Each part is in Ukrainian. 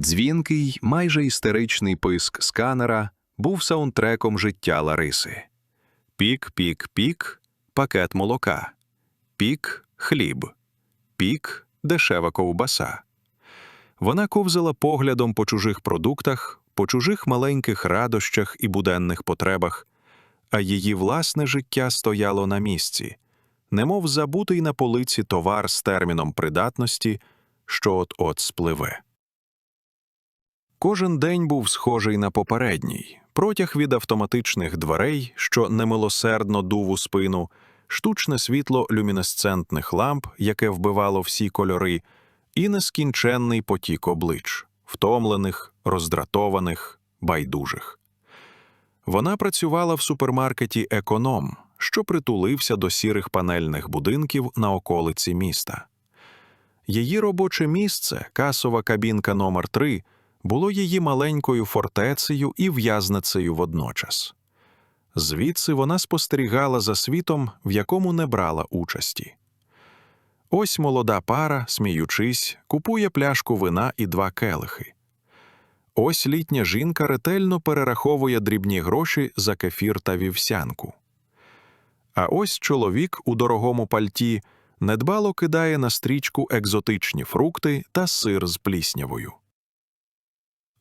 Дзвінкий, майже істеричний писк сканера був саундтреком життя Лариси. Пік, пік, пік, пакет молока, пік, хліб, пік, дешева ковбаса. Вона ковзала поглядом по чужих продуктах, по чужих маленьких радощах і буденних потребах, а її власне життя стояло на місці, немов забутий на полиці товар з терміном придатності, що от-от спливе. Кожен день був схожий на попередній, протяг від автоматичних дверей, що немилосердно дув у спину, штучне світло люмінесцентних ламп, яке вбивало всі кольори, і нескінченний потік облич, втомлених, роздратованих, байдужих. Вона працювала в супермаркеті Економ, що притулився до сірих панельних будинків на околиці міста. Її робоче місце, касова кабінка номер 3 було її маленькою фортецею і в'язницею водночас. Звідси вона спостерігала за світом, в якому не брала участі. Ось молода пара, сміючись, купує пляшку вина і два келихи. Ось літня жінка ретельно перераховує дрібні гроші за кефір та вівсянку. А ось чоловік у дорогому пальті недбало кидає на стрічку екзотичні фрукти та сир з пліснявою.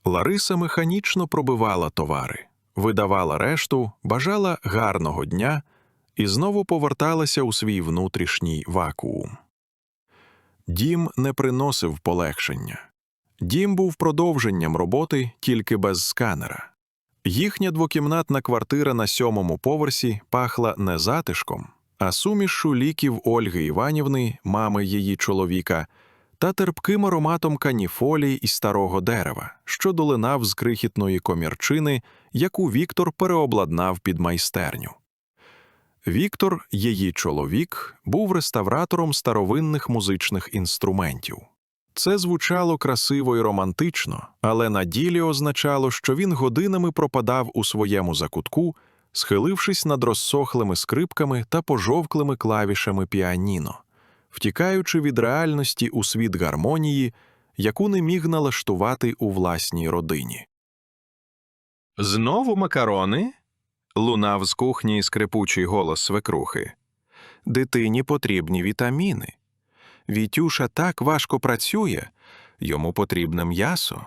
Лариса механічно пробивала товари, видавала решту, бажала гарного дня і знову поверталася у свій внутрішній вакуум. Дім не приносив полегшення. Дім був продовженням роботи тільки без сканера. Їхня двокімнатна квартира на сьомому поверсі пахла не затишком, а сумішшю ліків Ольги Іванівни, мами її чоловіка, та терпким ароматом каніфолії і старого дерева, що долинав з крихітної комірчини, яку Віктор переобладнав під майстерню. Віктор, її чоловік, був реставратором старовинних музичних інструментів. Це звучало красиво і романтично, але на ділі означало, що він годинами пропадав у своєму закутку, схилившись над розсохлими скрипками та пожовклими клавішами піаніно, втікаючи від реальності у світ гармонії, яку не міг налаштувати у власній родині. Знову макарони? лунав з кухні скрипучий голос свекрухи. Дитині потрібні вітаміни. Вітюша так важко працює, йому потрібне м'ясо.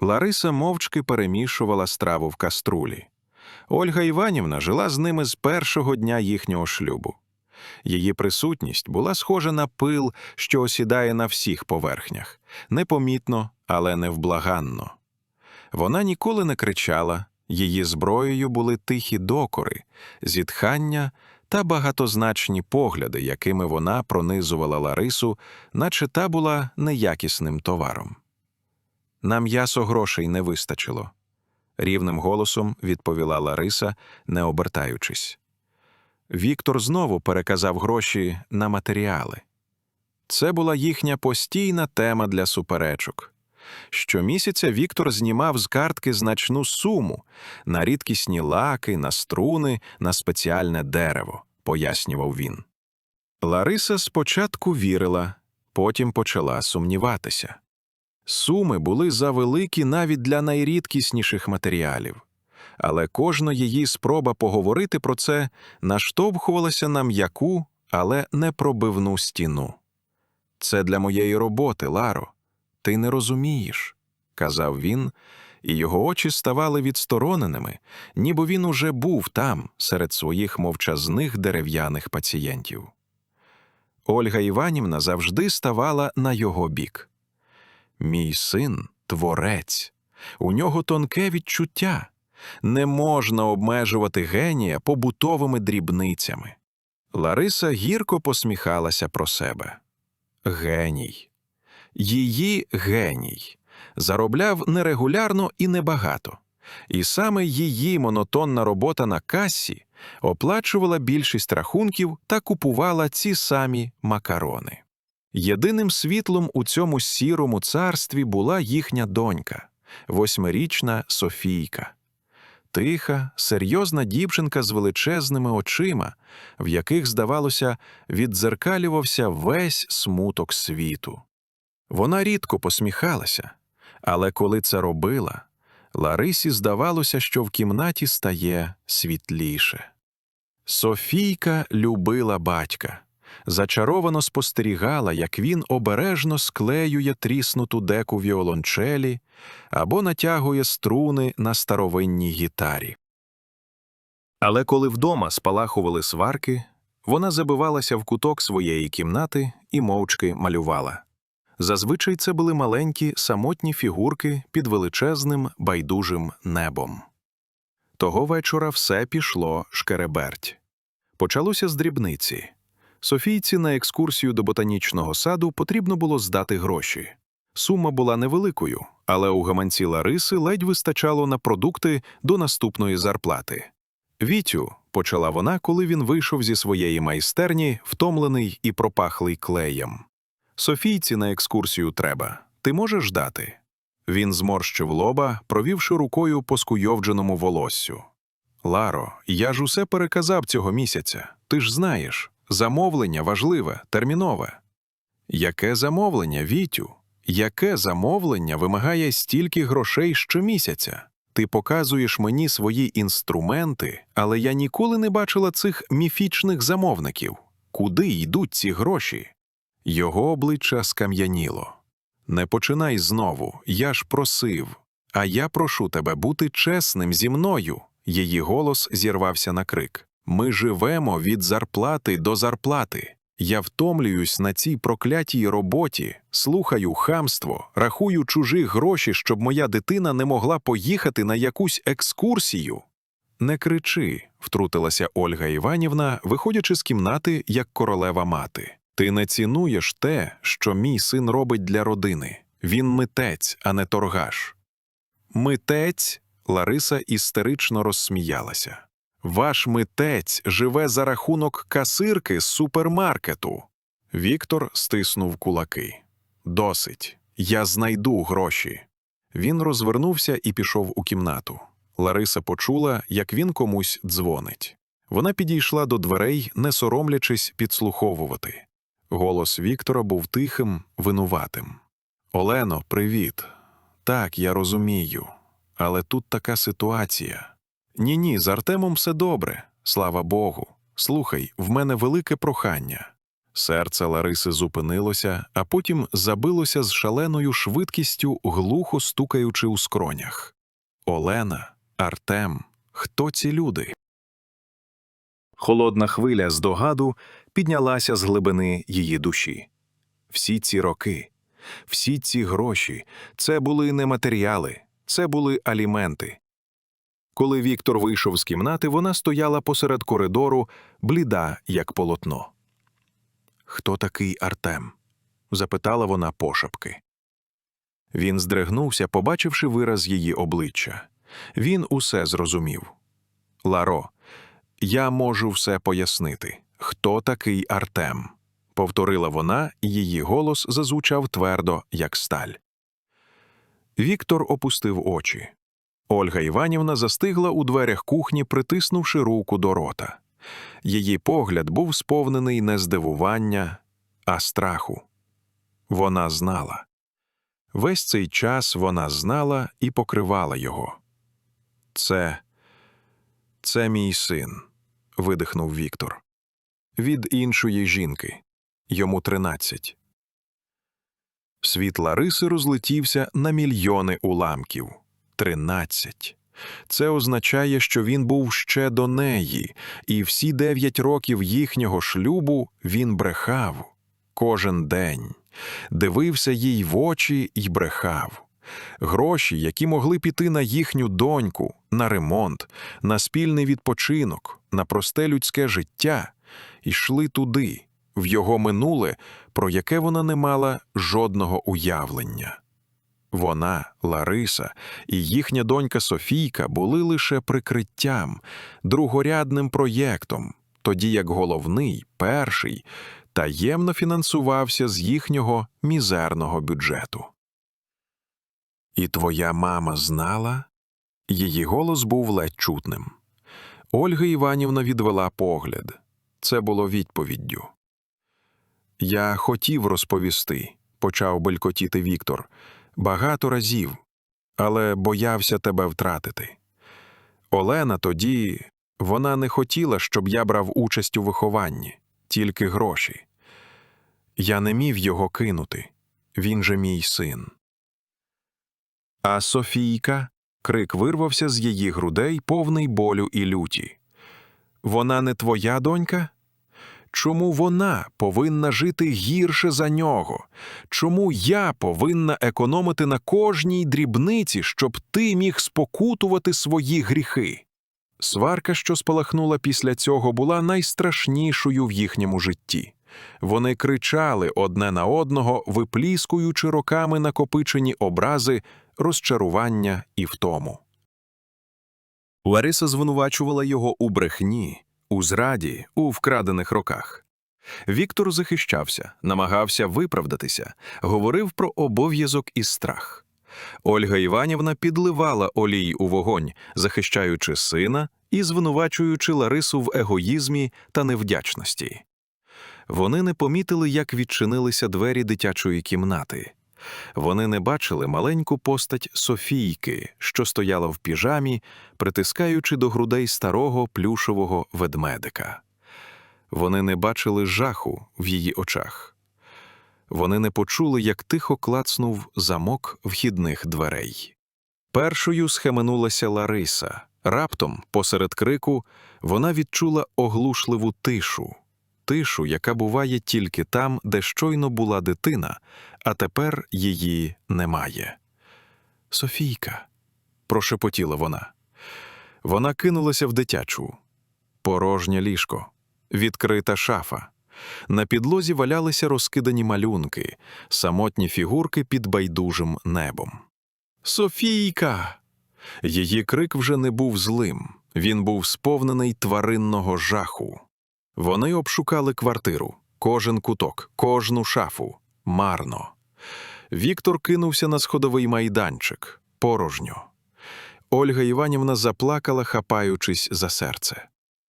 Лариса мовчки перемішувала страву в каструлі. Ольга Іванівна жила з ними з першого дня їхнього шлюбу. Її присутність була схожа на пил, що осідає на всіх поверхнях, непомітно, але невблаганно. Вона ніколи не кричала, її зброєю були тихі докори, зітхання та багатозначні погляди, якими вона пронизувала Ларису, наче та була неякісним товаром. На м'ясо грошей не вистачило, рівним голосом відповіла Лариса, не обертаючись. Віктор знову переказав гроші на матеріали. Це була їхня постійна тема для суперечок. Щомісяця Віктор знімав з картки значну суму на рідкісні лаки, на струни, на спеціальне дерево, пояснював він. Лариса спочатку вірила, потім почала сумніватися. Суми були завеликі навіть для найрідкісніших матеріалів, але кожна її спроба поговорити про це наштовхувалася на м'яку, але непробивну стіну. Це для моєї роботи, Ларо. Ти не розумієш, казав він, і його очі ставали відстороненими, ніби він уже був там, серед своїх мовчазних дерев'яних пацієнтів. Ольга Іванівна завжди ставала на його бік. Мій син творець, у нього тонке відчуття. Не можна обмежувати генія побутовими дрібницями. Лариса гірко посміхалася про себе. Геній. Її геній заробляв нерегулярно і небагато, і саме її монотонна робота на касі оплачувала більшість рахунків та купувала ці самі макарони. Єдиним світлом у цьому сірому царстві була їхня донька, восьмирічна Софійка. Тиха, серйозна дівчинка з величезними очима, в яких, здавалося, віддзеркалювався весь смуток світу. Вона рідко посміхалася, Але коли це робила, Ларисі здавалося, що в кімнаті стає світліше. Софійка любила батька, зачаровано спостерігала, як він обережно склеює тріснуту деку віолончелі або натягує струни на старовинній гітарі. Але коли вдома спалахували сварки, вона забивалася в куток своєї кімнати і мовчки малювала. Зазвичай це були маленькі самотні фігурки під величезним байдужим небом. Того вечора все пішло шкереберть. Почалося з дрібниці. Софійці на екскурсію до ботанічного саду потрібно було здати гроші. Сума була невеликою, але у гаманці Лариси ледь вистачало на продукти до наступної зарплати. Вітю, почала вона, коли він вийшов зі своєї майстерні, втомлений і пропахлий клеєм. Софійці на екскурсію треба. Ти можеш дати? Він зморщив лоба, провівши рукою по скуйовдженому волоссю. Ларо, я ж усе переказав цього місяця. Ти ж знаєш, замовлення важливе, термінове. Яке замовлення, Вітю? Яке замовлення вимагає стільки грошей щомісяця? Ти показуєш мені свої інструменти, але я ніколи не бачила цих міфічних замовників. Куди йдуть ці гроші? Його обличчя скам'яніло. Не починай знову, я ж просив. А я прошу тебе бути чесним зі мною. Її голос зірвався на крик. Ми живемо від зарплати до зарплати. Я втомлююсь на цій проклятій роботі, слухаю хамство, рахую чужі гроші, щоб моя дитина не могла поїхати на якусь екскурсію. Не кричи, втрутилася Ольга Іванівна, виходячи з кімнати як королева мати. Ти не цінуєш те, що мій син робить для родини. Він митець, а не торгаш. Митець. Лариса істерично розсміялася. Ваш митець живе за рахунок касирки з супермаркету. Віктор стиснув кулаки. Досить. Я знайду гроші. Він розвернувся і пішов у кімнату. Лариса почула, як він комусь дзвонить. Вона підійшла до дверей, не соромлячись підслуховувати. Голос Віктора був тихим, винуватим. Олено, привіт. Так, я розумію. Але тут така ситуація. Ні, ні, з Артемом все добре, слава Богу. Слухай, в мене велике прохання. Серце Лариси зупинилося, а потім забилося з шаленою швидкістю, глухо стукаючи у скронях. Олена, Артем, хто ці люди? Холодна хвиля здогаду піднялася з глибини її душі. Всі ці роки, всі ці гроші це були не матеріали, це були аліменти. Коли Віктор вийшов з кімнати, вона стояла посеред коридору, бліда, як полотно. Хто такий Артем? запитала вона пошепки. Він здригнувся, побачивши вираз її обличчя. Він усе зрозумів. Ларо, я можу все пояснити. Хто такий Артем? повторила вона, і її голос зазвучав твердо, як сталь. Віктор опустив очі. Ольга Іванівна застигла у дверях кухні, притиснувши руку до рота. Її погляд був сповнений не здивування, а страху. Вона знала. Весь цей час вона знала і покривала його. Це, це мій син, видихнув Віктор. Від іншої жінки. Йому тринадцять. Світ Лариси розлетівся на мільйони уламків. Тринадцять. Це означає, що він був ще до неї, і всі дев'ять років їхнього шлюбу він брехав кожен день, дивився їй в очі й брехав. Гроші, які могли піти на їхню доньку, на ремонт, на спільний відпочинок, на просте людське життя, йшли туди, в його минуле, про яке вона не мала жодного уявлення. Вона, Лариса і їхня донька Софійка були лише прикриттям, другорядним проєктом, тоді як головний, перший, таємно фінансувався з їхнього мізерного бюджету. І твоя мама знала? Її голос був ледь чутним. Ольга Іванівна відвела погляд. Це було відповіддю. Я хотів розповісти, почав белькотіти Віктор. Багато разів, але боявся тебе втратити. Олена тоді вона не хотіла, щоб я брав участь у вихованні, тільки гроші. Я не міг його кинути, він же мій син. А Софійка крик вирвався з її грудей, повний болю і люті. Вона не твоя донька? Чому вона повинна жити гірше за нього? Чому я повинна економити на кожній дрібниці, щоб ти міг спокутувати свої гріхи? Сварка, що спалахнула після цього, була найстрашнішою в їхньому житті. Вони кричали одне на одного, випліскуючи роками накопичені образи, розчарування і втому. Лариса звинувачувала його у брехні, у зраді, у вкрадених роках. Віктор захищався, намагався виправдатися, говорив про обов'язок і страх. Ольга Іванівна підливала олій у вогонь, захищаючи сина і звинувачуючи Ларису в егоїзмі та невдячності. Вони не помітили, як відчинилися двері дитячої кімнати. Вони не бачили маленьку постать Софійки, що стояла в піжамі, притискаючи до грудей старого плюшового ведмедика. Вони не бачили жаху в її очах. Вони не почули, як тихо клацнув замок вхідних дверей. Першою схаменулася Лариса. Раптом, посеред крику, вона відчула оглушливу тишу, тишу, яка буває тільки там, де щойно була дитина, а тепер її немає. Софійка, прошепотіла вона. Вона кинулася в дитячу. Порожнє ліжко, відкрита шафа. На підлозі валялися розкидані малюнки, самотні фігурки під байдужим небом. Софійка. Її крик вже не був злим, він був сповнений тваринного жаху. Вони обшукали квартиру, кожен куток, кожну шафу. Марно. Віктор кинувся на сходовий майданчик, порожньо. Ольга Іванівна заплакала, хапаючись за серце.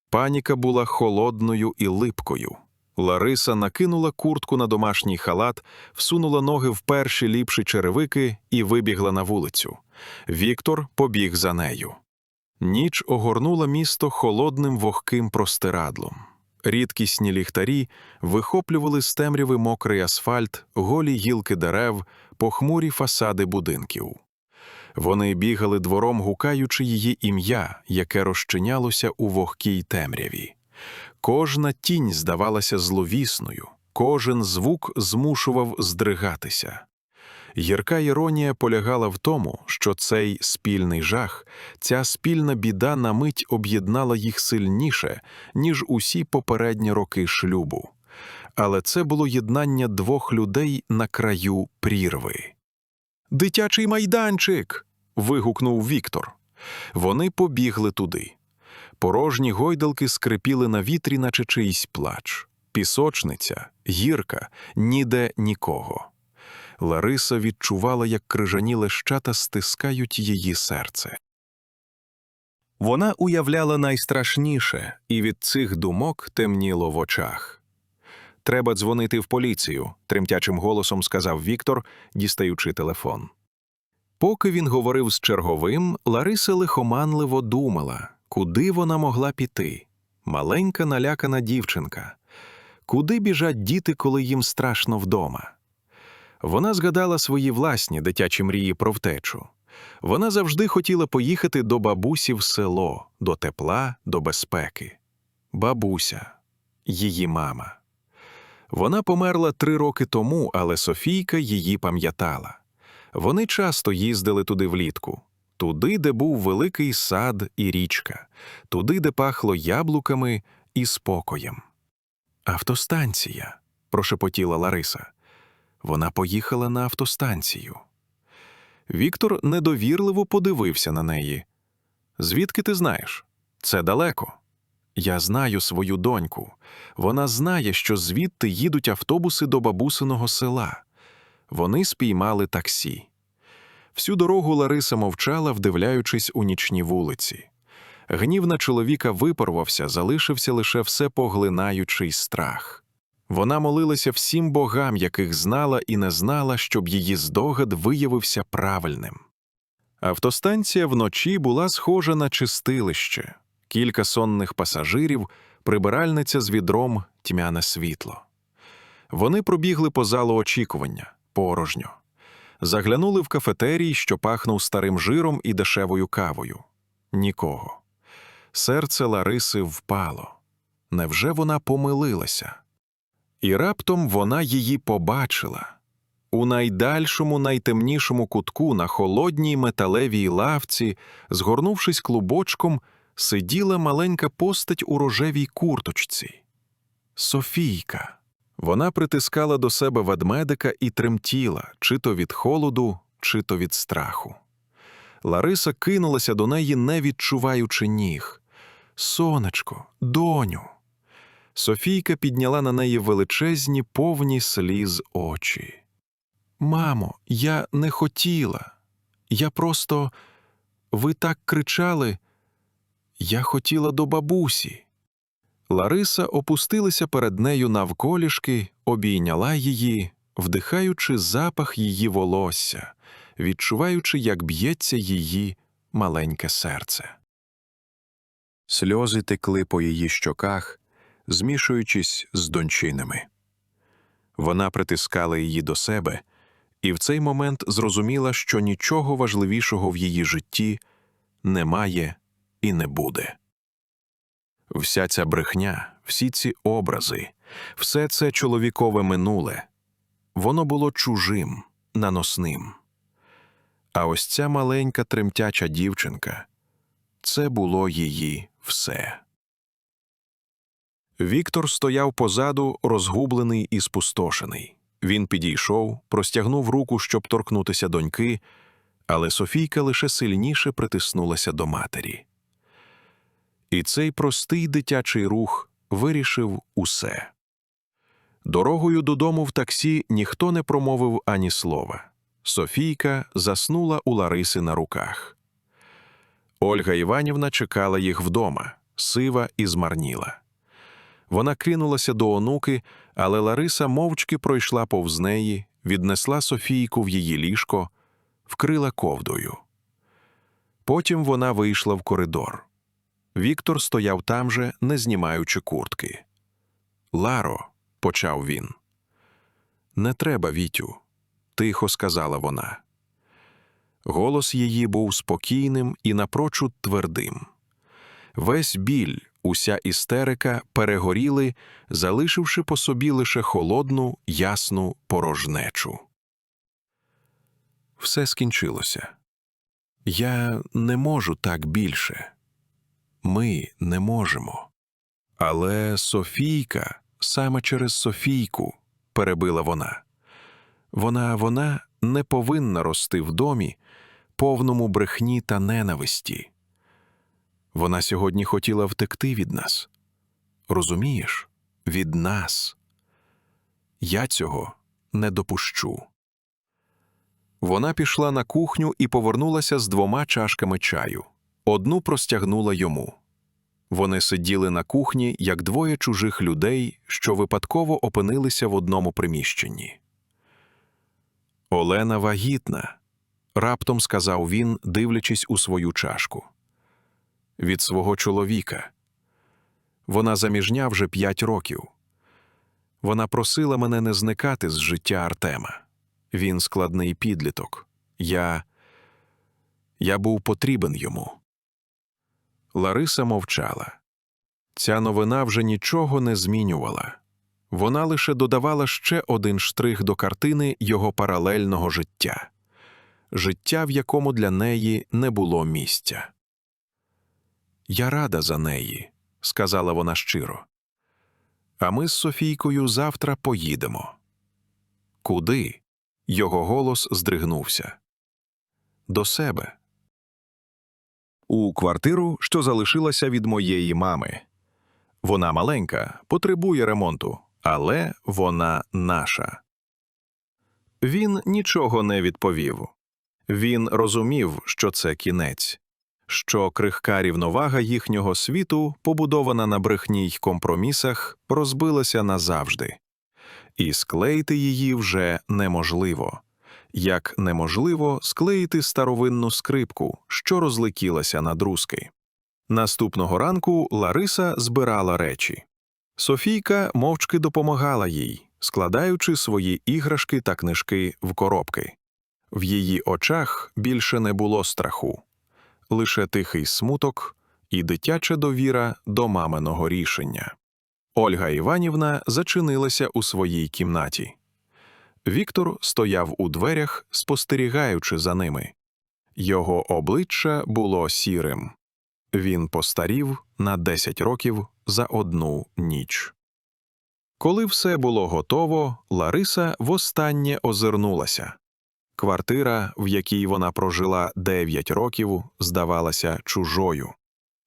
Паніка була холодною і липкою. Лариса накинула куртку на домашній халат, всунула ноги в перші ліпші черевики і вибігла на вулицю. Віктор побіг за нею. Ніч огорнула місто холодним вогким простирадлом. Рідкісні ліхтарі вихоплювали з темряви мокрий асфальт, голі гілки дерев, похмурі фасади будинків. Вони бігали двором, гукаючи її ім'я, яке розчинялося у вогкій темряві. Кожна тінь здавалася зловісною, кожен звук змушував здригатися. Гірка іронія полягала в тому, що цей спільний жах, ця спільна біда на мить об'єднала їх сильніше, ніж усі попередні роки шлюбу. Але це було єднання двох людей на краю прірви. Дитячий майданчик. вигукнув Віктор. Вони побігли туди. Порожні гойдалки скрипіли на вітрі, наче чийсь плач. Пісочниця, гірка, ніде нікого. Лариса відчувала, як крижані лещата стискають її серце. Вона уявляла найстрашніше, і від цих думок темніло в очах. Треба дзвонити в поліцію, тремтячим голосом сказав Віктор, дістаючи телефон. Поки він говорив з черговим, Лариса лихоманливо думала, куди вона могла піти. Маленька налякана дівчинка. Куди біжать діти, коли їм страшно вдома? Вона згадала свої власні дитячі мрії про втечу. Вона завжди хотіла поїхати до бабусі в село, до тепла, до безпеки. Бабуся, її мама. Вона померла три роки тому, але Софійка її пам'ятала. Вони часто їздили туди влітку, туди, де був великий сад і річка, туди, де пахло яблуками і спокоєм. Автостанція, прошепотіла Лариса. Вона поїхала на автостанцію. Віктор недовірливо подивився на неї. Звідки ти знаєш? Це далеко. Я знаю свою доньку. Вона знає, що звідти їдуть автобуси до бабусиного села. Вони спіймали таксі. Всю дорогу Лариса мовчала, вдивляючись у нічні вулиці. Гнів на чоловіка випарвався, залишився лише все поглинаючий страх. Вона молилася всім богам, яких знала і не знала, щоб її здогад виявився правильним. Автостанція вночі була схожа на чистилище, кілька сонних пасажирів, прибиральниця з відром, тьмяне світло. Вони пробігли по залу очікування, порожньо. Заглянули в кафетерій, що пахнув старим жиром і дешевою кавою. Нікого. Серце Лариси впало. Невже вона помилилася? І раптом вона її побачила. У найдальшому, найтемнішому кутку на холодній металевій лавці, згорнувшись клубочком, сиділа маленька постать у рожевій курточці. Софійка. Вона притискала до себе ведмедика і тремтіла, чи то від холоду, чи то від страху. Лариса кинулася до неї, не відчуваючи ніг. Сонечко, доню. Софійка підняла на неї величезні, повні сліз очі. Мамо, я не хотіла. Я просто. Ви так кричали. Я хотіла до бабусі. Лариса опустилася перед нею навколішки, обійняла її, вдихаючи запах її волосся, відчуваючи, як б'ється її маленьке серце. Сльози текли по її щоках, змішуючись з дончинами. Вона притискала її до себе, і в цей момент зрозуміла, що нічого важливішого в її житті немає і не буде. Вся ця брехня, всі ці образи, все це чоловікове минуле, воно було чужим, наносним. А ось ця маленька тремтяча дівчинка це було її все. Віктор стояв позаду, розгублений і спустошений. Він підійшов, простягнув руку, щоб торкнутися доньки, але Софійка лише сильніше притиснулася до матері. І цей простий дитячий рух вирішив усе. Дорогою додому в таксі ніхто не промовив ані слова. Софійка заснула у Лариси на руках. Ольга Іванівна чекала їх вдома, сива і змарніла. Вона кинулася до онуки, але Лариса мовчки пройшла повз неї, віднесла Софійку в її ліжко, вкрила ковдою. Потім вона вийшла в коридор. Віктор стояв там же, не знімаючи куртки. Ларо, почав він. Не треба, Вітю, тихо сказала вона. Голос її був спокійним і напрочуд твердим. Весь біль, уся істерика перегоріли, залишивши по собі лише холодну, ясну порожнечу. Все скінчилося. Я не можу так більше. Ми не можемо. Але Софійка, саме через Софійку, перебила вона. Вона, вона не повинна рости в домі, повному брехні та ненависті. Вона сьогодні хотіла втекти від нас. Розумієш? Від нас. Я цього не допущу. Вона пішла на кухню і повернулася з двома чашками чаю. Одну простягнула йому. Вони сиділи на кухні, як двоє чужих людей, що випадково опинилися в одному приміщенні. Олена вагітна, раптом сказав він, дивлячись у свою чашку. Від свого чоловіка. Вона заміжня вже п'ять років. Вона просила мене не зникати з життя Артема. Він складний підліток. Я. Я був потрібен йому. Лариса мовчала. Ця новина вже нічого не змінювала. Вона лише додавала ще один штрих до картини його паралельного життя життя, в якому для неї не було місця. Я рада за неї, сказала вона щиро. А ми з Софійкою завтра поїдемо. Куди? Його голос здригнувся. До себе. У квартиру, що залишилася від моєї мами. Вона маленька, потребує ремонту, але вона наша. Він нічого не відповів. Він розумів, що це кінець, що крихка рівновага їхнього світу, побудована на брехні й компромісах, розбилася назавжди. і склеїти її вже неможливо. Як неможливо склеїти старовинну скрипку, що розлетілася на друзки. Наступного ранку Лариса збирала речі. Софійка мовчки допомагала їй, складаючи свої іграшки та книжки в коробки. В її очах більше не було страху, лише тихий смуток і дитяча довіра до маминого рішення. Ольга Іванівна зачинилася у своїй кімнаті. Віктор стояв у дверях, спостерігаючи за ними. Його обличчя було сірим. Він постарів на 10 років за одну ніч. Коли все було готово, Лариса востаннє озирнулася. Квартира, в якій вона прожила 9 років, здавалася чужою.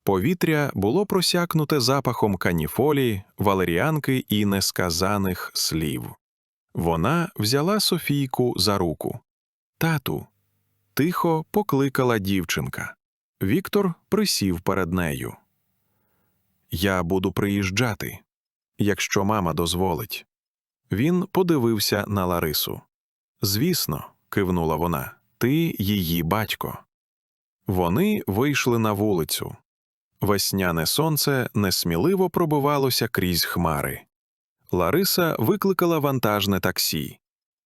Повітря було просякнуте запахом каніфолі, валеріанки і несказаних слів. Вона взяла Софійку за руку. Тату. Тихо покликала дівчинка. Віктор присів перед нею. Я буду приїжджати, якщо мама дозволить. Він подивився на Ларису. Звісно, кивнула вона, ти її батько. Вони вийшли на вулицю. Весняне сонце несміливо пробивалося крізь хмари. Лариса викликала вантажне таксі.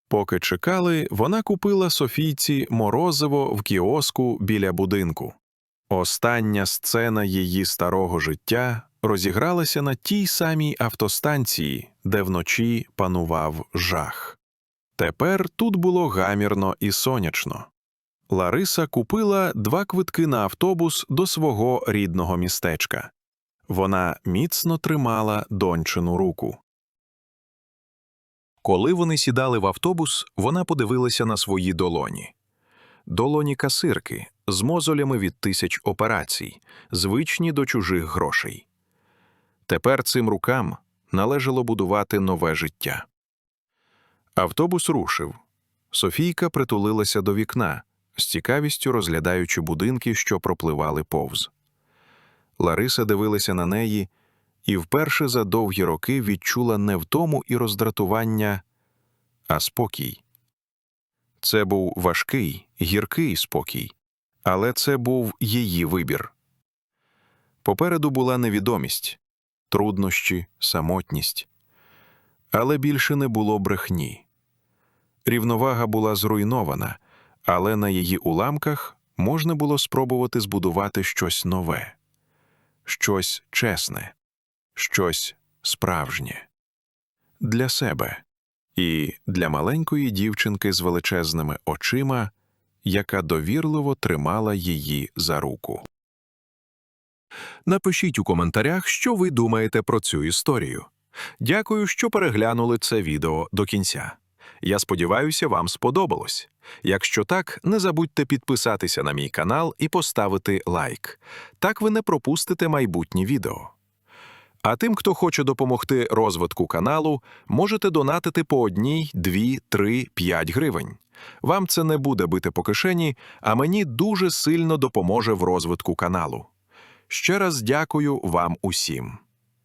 Поки чекали, вона купила Софійці морозиво в кіоску біля будинку. Остання сцена її старого життя розігралася на тій самій автостанції, де вночі панував жах. Тепер тут було гамірно і сонячно. Лариса купила два квитки на автобус до свого рідного містечка. Вона міцно тримала дончину руку. Коли вони сідали в автобус, вона подивилася на свої долоні. Долоні касирки з мозолями від тисяч операцій, звичні до чужих грошей. Тепер цим рукам належало будувати нове життя. Автобус рушив. Софійка притулилася до вікна, з цікавістю розглядаючи будинки, що пропливали повз. Лариса дивилася на неї і вперше за довгі роки відчула не втому і роздратування, а спокій. Це був важкий, гіркий спокій, але це був її вибір. Попереду була невідомість, труднощі, самотність, але більше не було брехні. Рівновага була зруйнована, але на її уламках можна було спробувати збудувати щось нове, щось чесне, щось справжнє для себе і для маленької дівчинки з величезними очима, яка довірливо тримала її за руку. Напишіть у коментарях, що ви думаєте про цю історію. Дякую, що переглянули це відео до кінця. Я сподіваюся, вам сподобалось. Якщо так, не забудьте підписатися на мій канал і поставити лайк. Так ви не пропустите майбутні відео. А тим, хто хоче допомогти розвитку каналу, можете донатити по одній, дві, три, п'ять гривень. Вам це не буде бити по кишені, а мені дуже сильно допоможе в розвитку каналу. Ще раз дякую вам усім.